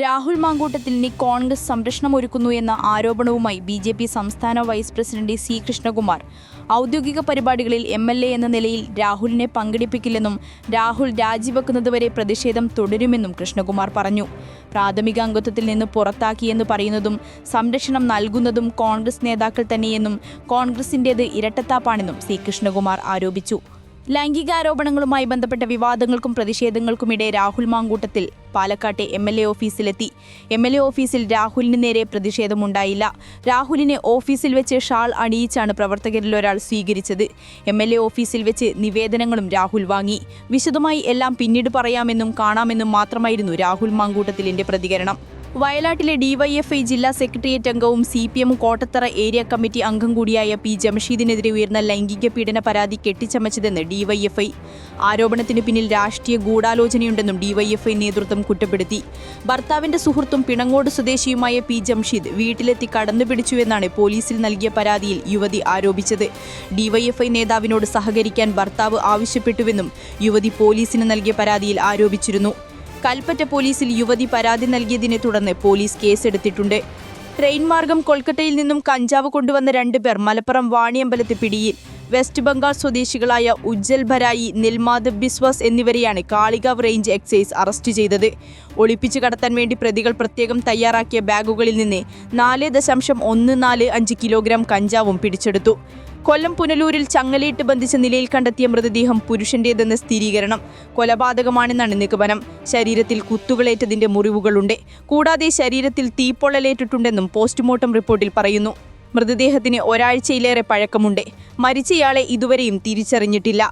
രാഹുൽ മാങ്കൂട്ടത്തിന് കോൺഗ്രസ് സംരക്ഷണം ഒരുക്കുന്നു എന്ന ആരോപണവുമായി ബി ജെ പി സംസ്ഥാന വൈസ് പ്രസിഡന്റ് സി കൃഷ്ണകുമാർ. ഔദ്യോഗിക പരിപാടികളിൽ എം എൽ എ എന്ന നിലയിൽ രാഹുലിനെ പങ്കെടുപ്പിക്കില്ലെന്നും രാഹുൽ രാജിവെക്കുന്നതുവരെ പ്രതിഷേധം തുടരുമെന്നും കൃഷ്ണകുമാർ പറഞ്ഞു. പ്രാഥമിക അംഗത്വത്തിൽ നിന്ന് പുറത്താക്കിയെന്ന് പറയുന്നതും സംരക്ഷണം നൽകുന്നതും കോൺഗ്രസ് നേതാക്കൾ തന്നെയെന്നും കോൺഗ്രസിന്റേത് ഇരട്ടത്താപ്പാണെന്നും സി കൃഷ്ണകുമാർ ആരോപിച്ചു. ലൈംഗികാരോപണങ്ങളുമായി ബന്ധപ്പെട്ട വിവാദങ്ങൾക്കും പ്രതിഷേധങ്ങൾക്കുമിടെ രാഹുൽ മാങ്കൂട്ടത്തിൽ പാലക്കാട്ടെ എം എൽ എ ഓഫീസിലെത്തി. എം എൽ എ ഓഫീസിൽ രാഹുലിന് നേരെ പ്രതിഷേധമുണ്ടായില്ല. രാഹുലിനെ ഓഫീസിൽ വെച്ച് ഷാൾ അണിയിച്ചാണ് പ്രവർത്തകരിൽ ഒരാൾ സ്വീകരിച്ചത്. എം എൽ എ ഓഫീസിൽ വെച്ച് നിവേദനങ്ങളും രാഹുൽ വാങ്ങി. വിശദമായി എല്ലാം പിന്നീട് പറയാമെന്നും കാണാമെന്നും മാത്രമായിരുന്നു രാഹുൽ മാങ്കൂട്ടത്തിലിന്റെ പ്രതികരണം. വയനാട്ടിലെ ഡിവൈഎഫ്ഐ ജില്ലാ സെക്രട്ടേറിയറ്റ് അംഗവും C P M Kottathara area committee അംഗം കൂടിയായ പി ജംഷീദിനെതിരെ ഉയർന്ന ലൈംഗിക പീഡന പരാതി കെട്ടിച്ചമച്ചതെന്ന് ഡിവൈഎഫ്ഐ ആരോപണത്തിന് പിന്നിൽ രാഷ്ട്രീയ ഗൂഢാലോചനയുണ്ടെന്നും ഡിവൈഎഫ്ഐ നേതൃത്വം കുറ്റപ്പെടുത്തി. ഭർത്താവിന്റെ സുഹൃത്തും പിണങ്ങോട് സ്വദേശിയുമായ പി ജംഷീദ് വീട്ടിലെത്തി കടന്നുപിടിച്ചുവെന്നാണ് പോലീസിൽ നൽകിയ പരാതിയിൽ യുവതി ആരോപിച്ചത്. ഡിവൈഎഫ്ഐ നേതാവിനോട് സഹകരിക്കാൻ ഭർത്താവ് ആവശ്യപ്പെട്ടുവെന്നും യുവതി പോലീസിന് നൽകിയ പരാതിയിൽ ആരോപിച്ചിരുന്നു. കൽപ്പറ്റ പോലീസിൽ യുവതി പരാതി നൽകിയതിനെ തുടർന്ന് പോലീസ് കേസെടുത്തിട്ടുണ്ട്. ട്രെയിൻ മാർഗം കൊൽക്കത്തയിൽ നിന്നും കഞ്ചാവ് കൊണ്ടുവന്ന രണ്ടുപേർ മലപ്പുറം വാണിയമ്പലത്ത് പിടിയിൽ. വെസ്റ്റ് ബംഗാൾ സ്വദേശികളായ ഉജ്ജൽ ഭരായി നിൽമാദ് ബിസ്വാസ് എന്നിവരെയാണ് കാളികാവ് റേഞ്ച് എക്സൈസ് അറസ്റ്റ് ചെയ്തത്. ഒളിപ്പിച്ചു കടത്താൻ വേണ്ടി പ്രതികൾ പ്രത്യേകം തയ്യാറാക്കിയ ബാഗുകളിൽ നിന്ന് നാല് ദശാംശം ഒന്ന് നാല് അഞ്ച് കിലോഗ്രാം കഞ്ചാവും പിടിച്ചെടുത്തു. കൊല്ലം പുനലൂരിൽ ചങ്ങലയിട്ട് ബന്ധിച്ച നിലയിൽ കണ്ടെത്തിയ മൃതദേഹം പുരുഷന്റേതെന്ന് സ്ഥിരീകരണം. കൊലപാതകമാണെന്നാണ് നിഗമനം. ശരീരത്തിൽ കുത്തുകളേറ്റതിന്റെ മുറിവുകളുണ്ട്. കൂടാതെ ശരീരത്തിൽ തീപ്പൊള്ളലേറ്റിട്ടുണ്ടെന്നും പോസ്റ്റ്മോർട്ടം റിപ്പോർട്ടിൽ പറയുന്നു. മൃതദേഹത്തിന് ഒരാഴ്ചയിലേറെ പഴക്കമുണ്ട്. മരിച്ചയാളെ ഇതുവരെയും തിരിച്ചറിഞ്ഞിട്ടില്ല.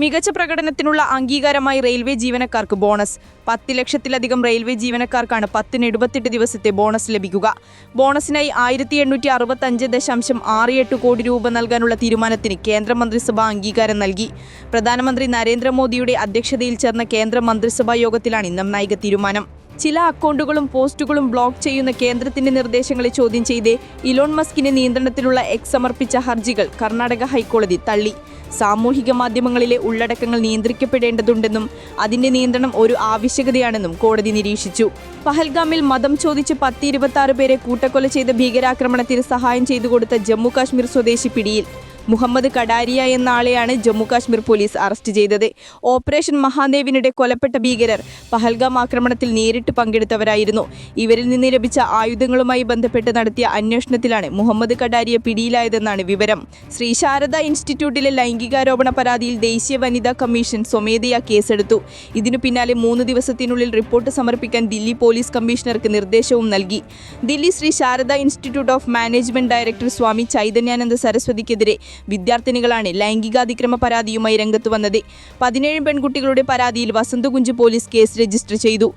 മികച്ച പ്രകടനത്തിനുള്ള അംഗീകാരമായി റെയിൽവേ ജീവനക്കാർക്ക് ബോണസ്. പത്ത് ലക്ഷത്തിലധികം റെയിൽവേ ജീവനക്കാർക്കാണ് പത്തിന് എഴുപത്തെട്ട് ദിവസത്തെ ബോണസ് ലഭിക്കുക. ബോണസിനായി ആയിരത്തി എണ്ണൂറ്റി അറുപത്തഞ്ച് ദശാംശം ആറ് എട്ട് കോടി രൂപ നൽകാനുള്ള തീരുമാനത്തിന് കേന്ദ്രമന്ത്രിസഭ അംഗീകാരം നൽകി. പ്രധാനമന്ത്രി നരേന്ദ്രമോദിയുടെ അധ്യക്ഷതയിൽ ചേർന്ന കേന്ദ്ര മന്ത്രിസഭാ യോഗത്തിലാണ് നിർണായക തീരുമാനം. ചില അക്കൗണ്ടുകളും പോസ്റ്റുകളും ബ്ലോക്ക് ചെയ്യുന്ന കേന്ദ്രത്തിന്റെ നിർദ്ദേശങ്ങളെ ചോദ്യം ചെയ്ത് ഇലോൺ മസ്കിന്റെ നിയന്ത്രണത്തിലുള്ള എക്സ് സമർപ്പിച്ച ഹർജികൾ കർണാടക ഹൈക്കോടതി തള്ളി. സാമൂഹിക മാധ്യമങ്ങളിലെ ഉള്ളടക്കങ്ങൾ നിയന്ത്രിക്കപ്പെടേണ്ടതുണ്ടെന്നും അതിന്റെ നിയന്ത്രണം ഒരു ആവശ്യകതയാണെന്നും കോടതി നിരീക്ഷിച്ചു. പഹൽഗാമിൽ മതം ചോദിച്ച് പത്തിരുപത്തി പേരെ കൂട്ടക്കൊല ചെയ്ത ഭീകരാക്രമണത്തിന് സഹായം ചെയ്തു കൊടുത്ത ജമ്മു കാശ്മീർ സ്വദേശി പിടിയിൽ. മുഹമ്മദ് കടാരിയ എന്ന ആളെയാണ് ജമ്മു കാശ്മീർ പോലീസ് അറസ്റ്റ് ചെയ്തത്. ഓപ്പറേഷൻ മഹാദേവിനിടെ കൊലപ്പെട്ട ഭീകരർ പഹൽഗാം ആക്രമണത്തിൽ നേരിട്ട് പങ്കെടുത്തവരായിരുന്നു. ഇവരിൽ നിന്ന് ലഭിച്ച ആയുധങ്ങളുമായി ബന്ധപ്പെട്ട് നടത്തിയ അന്വേഷണത്തിലാണ് മുഹമ്മദ് കടാരിയ പിടിയിലായതെന്നാണ് വിവരം. ശ്രീ ശാരദ ഇൻസ്റ്റിറ്റ്യൂട്ടിലെ ലൈംഗികാരോപണ പരാതിയിൽ ദേശീയ വനിതാ കമ്മീഷൻ സ്വമേധയാ കേസെടുത്തു. ഇതിനു പിന്നാലെ മൂന്ന് ദിവസത്തിനുള്ളിൽ റിപ്പോർട്ട് സമർപ്പിക്കാൻ ദില്ലി പോലീസ് കമ്മീഷണർക്ക് നിർദ്ദേശവും നൽകി. Delhi Shri Sharada institute of management director Swami Chaitanyananda സരസ്വതിക്കെതിരെ വിദ്യാർത്ഥിനികളാണ് ലൈംഗികാതിക്രമ പരാതിയുമായി രംഗത്ത് വന്നത്. പതിനേഴ് പെൺകുട്ടികളുടെ പരാതിയിൽ വസന്തകുഞ്ച് പോലീസ് കേസ് രജിസ്റ്റർ ചെയ്തു.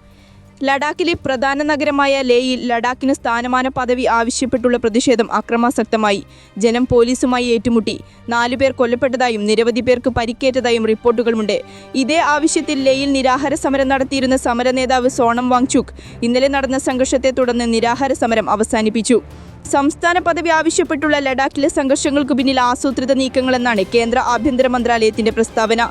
ലഡാക്കിലെ പ്രധാന നഗരമായ ലേയിൽ ലഡാക്കിന് സ്ഥാനമാന പദവി ആവശ്യപ്പെട്ടുള്ള പ്രതിഷേധം അക്രമാസക്തമായി. ജനം പോലീസുമായി ഏറ്റുമുട്ടി. നാലുപേർ കൊല്ലപ്പെട്ടതായും നിരവധി പേർക്ക് പരിക്കേറ്റതായും റിപ്പോർട്ടുകളുമുണ്ട്. ഇതേ ആവശ്യത്തിൽ ലേയിൽ നിരാഹാര സമരം നടത്തിയിരുന്ന സമര നേതാവ് സോണം വാങ്ചുക് ഇന്നലെ നടന്ന സംഘർഷത്തെ തുടർന്ന് നിരാഹാര സമരം അവസാനിപ്പിച്ചു. സംസ്ഥാന പദവി ആവശ്യപ്പെട്ടുള്ള ലഡാക്കിലെ സംഘർഷങ്ങൾക്ക് പിന്നിൽ ആസൂത്രിത നീക്കങ്ങളെന്നാണ് കേന്ദ്ര ആഭ്യന്തര മന്ത്രാലയത്തിന്റെ പ്രസ്താവന.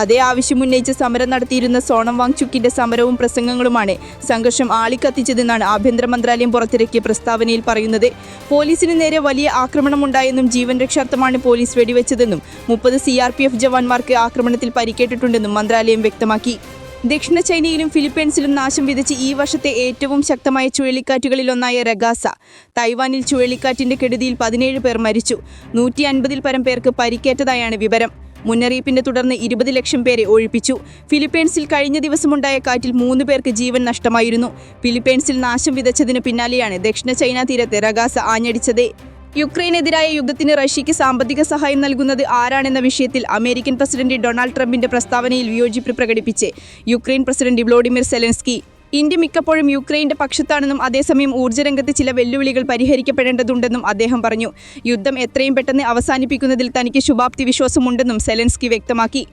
അതേ ആവശ്യം ഉന്നയിച്ച് സമരം നടത്തിയിരുന്ന സോണം വാങ്ചുക്കിന്റെ സമരവും പ്രസംഗങ്ങളുമാണ് സംഘർഷം ആളിക്കത്തിച്ചതെന്നാണ് ആഭ്യന്തര മന്ത്രാലയം പുറത്തിറക്കിയ പ്രസ്താവനയിൽ പറയുന്നത്. പോലീസിന് നേരെ വലിയ ആക്രമണമുണ്ടായെന്നും ജീവൻ രക്ഷാർത്ഥമാണ് പോലീസ് വെടിവെച്ചതെന്നും മുപ്പത് സി ജവാന്മാർക്ക് ആക്രമണത്തിൽ പരിക്കേറ്റിട്ടുണ്ടെന്നും മന്ത്രാലയം വ്യക്തമാക്കി. ദക്ഷിണ ചൈനയിലും ഫിലിപ്പീൻസിലും നാശം വിതച്ച് ഈ വർഷത്തെ ഏറ്റവും ശക്തമായ ചുഴലിക്കാറ്റുകളിലൊന്നായ റഗാസ തൈവാനിൽ ചുഴലിക്കാറ്റിന്റെ കെടുതിയിൽ പതിനേഴ് പേർ മരിച്ചു. നൂറ്റി അൻപതിൽ പരം പേർക്ക് പരിക്കേറ്റതായാണ് വിവരം. മുന്നറിയിപ്പിനെ തുടർന്ന് ഇരുപത് ലക്ഷം പേരെ ഒഴിപ്പിച്ചു. ഫിലിപ്പീൻസിൽ കഴിഞ്ഞ ദിവസമുണ്ടായ കാറ്റിൽ മൂന്ന് പേർക്ക് ജീവൻ നഷ്ടമായിരുന്നു. ഫിലിപ്പീൻസിൽ നാശം വിതച്ചതിന് പിന്നാലെയാണ് ദക്ഷിണ ചൈന തീരത്തെ റഗാസ ആഞ്ഞടിച്ചത്. യുക്രൈനെതിരായ യുദ്ധത്തിന് റഷ്യയ്ക്ക് സാമ്പത്തിക സഹായം നൽകുന്നത് ആരാണെന്ന വിഷയത്തിൽ അമേരിക്കൻ പ്രസിഡന്റ് ഡൊണാൾഡ് ട്രംപിന്റെ പ്രസ്താവനയിൽ വിയോജിപ്പ് പ്രകടിപ്പിച്ച് Ukraine president Volodymyr Zelensky. India മിക്കപ്പോഴും യുക്രൈന്റെ പക്ഷത്താണെന്നും അതേസമയം ഊർജരംഗത്ത് ചില വെല്ലുവിളികൾ പരിഹരിക്കപ്പെടേണ്ടതുണ്ടെന്നും അദ്ദേഹം പറഞ്ഞു. യുദ്ധം എത്രയും പെട്ടെന്ന് അവസാനിപ്പിക്കുന്നതിൽ തനിക്ക് ശുഭാപ്തി വിശ്വാസമുണ്ടെന്നും സെലൻസ്കി വ്യക്തമാക്കി.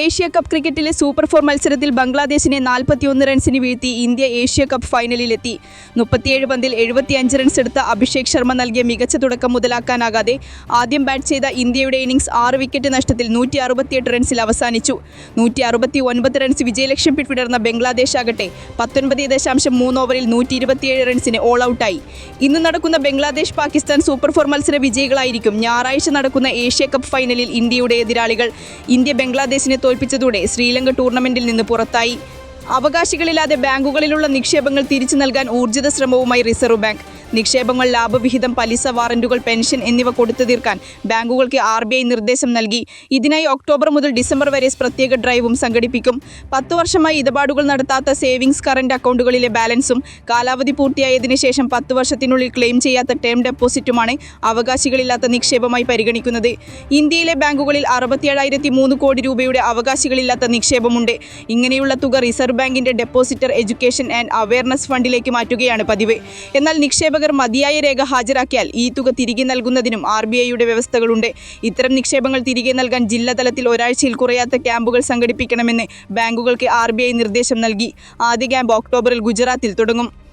ഏഷ്യ കപ്പ് ക്രിക്കറ്റിലെ സൂപ്പർ ഫോർ മത്സരത്തിൽ ബംഗ്ലാദേശിനെ നാൽപ്പത്തിയൊന്ന് റൺസിന് വീഴ്ത്തി ഇന്ത്യ ഏഷ്യ കപ്പ് ഫൈനലിലെത്തി. മുപ്പത്തിയേഴ് പന്തിൽ എഴുപത്തിയഞ്ച് റൺസ് എടുത്ത അഭിഷേക് ശർമ്മ നൽകിയ മികച്ച തുടക്കം മുതലാക്കാനാകാതെ ആദ്യം ബാറ്റ് ചെയ്ത ഇന്ത്യയുടെ ഇന്നിംഗ്സ് ആറ് വിക്കറ്റ് നഷ്ടത്തിൽ നൂറ്റി അറുപത്തിയെട്ട് റൺസിൽ അവസാനിച്ചു. നൂറ്റി അറുപത്തി ഒൻപത് റൺസ് വിജയലക്ഷ്യം പിന്തുടർന്ന ബംഗ്ലാദേശ് ആകട്ടെ പത്തൊൻപത് ദശാംശം മൂന്ന് ഓവറിൽ നൂറ്റി ഇരുപത്തിയേഴ് റൺസിന് ഓൾ ഔട്ടായി ഇന്ന് നടക്കുന്ന ബംഗ്ലാദേശ് പാകിസ്ഥാൻ സൂപ്പർ ഫോർ മത്സര വിജയികളായിരിക്കും. ഞായറാഴ്ച നടക്കുന്ന ഏഷ്യ കപ്പ് ഫൈനലിൽ ഇന്ത്യയുടെ എതിരാളികൾ ഇന്ത്യ ബംഗ്ലാദേശിനെ തോൽപ്പിച്ചതോടെ ശ്രീലങ്ക ടൂർണമെന്റിൽ നിന്ന് പുറത്തായി. അവകാശികളില്ലാതെ ബാങ്കുകളിലുള്ള നിക്ഷേപങ്ങൾ തിരിച്ചു നൽകാൻ ഊർജിത ശ്രമവുമായി റിസർവ് ബാങ്ക് നിക്ഷേപങ്ങൾ ലാഭവിഹിതം പലിസ വാറന്റുകൾ പെൻഷൻ എന്നിവ കൊടുത്തു തീർക്കാൻ ബാങ്കുകൾക്ക് ആർ നിർദ്ദേശം നൽകി. ഇതിനായി ഒക്ടോബർ മുതൽ ഡിസംബർ വരെ പ്രത്യേക ഡ്രൈവും സംഘടിപ്പിക്കും. പത്ത് വർഷമായി ഇടപാടുകൾ നടത്താത്ത സേവിങ്സ് കറന്റ് അക്കൗണ്ടുകളിലെ ബാലൻസും കാലാവധി പൂർത്തിയായതിനു ശേഷം പത്ത് വർഷത്തിനുള്ളിൽ ക്ലെയിം ചെയ്യാത്ത ടേം ഡെപ്പോസിറ്റുമാണ് അവകാശികളില്ലാത്ത നിക്ഷേപമായി പരിഗണിക്കുന്നത്. ഇന്ത്യയിലെ ബാങ്കുകളിൽ അറുപത്തിയേഴായിരത്തി മൂന്ന് കോടി രൂപയുടെ അവകാശികളില്ലാത്ത നിക്ഷേപമുണ്ട്. ഇങ്ങനെയുള്ള തുക റിസർവ് ബാങ്കിന്റെ ഡെപ്പോസിറ്റർ എഡ്യൂക്കേഷൻ ആൻഡ് അവയർനെസ് ഫണ്ടിലേക്ക് മാറ്റുകയാണ് പതിവ്. എന്നാൽ നിക്ഷേപകർ മതിയായ രേഖ ഹാജരാക്കിയാൽ ഈ തുക തിരികെ നൽകുന്നതിനും ആർ ബി ഐയുടെ വ്യവസ്ഥകളുണ്ട്. ഇത്തരം നിക്ഷേപങ്ങൾ തിരികെ നൽകാൻ ജില്ലാതലത്തിൽ ഒരാഴ്ചയിൽ കുറയാത്ത ക്യാമ്പുകൾ സംഘടിപ്പിക്കണമെന്ന് ബാങ്കുകൾക്ക് ആർ നിർദ്ദേശം നൽകി. ആദ്യ ക്യാമ്പ് ഒക്ടോബറിൽ ഗുജറാത്തിൽ തുടങ്ങും.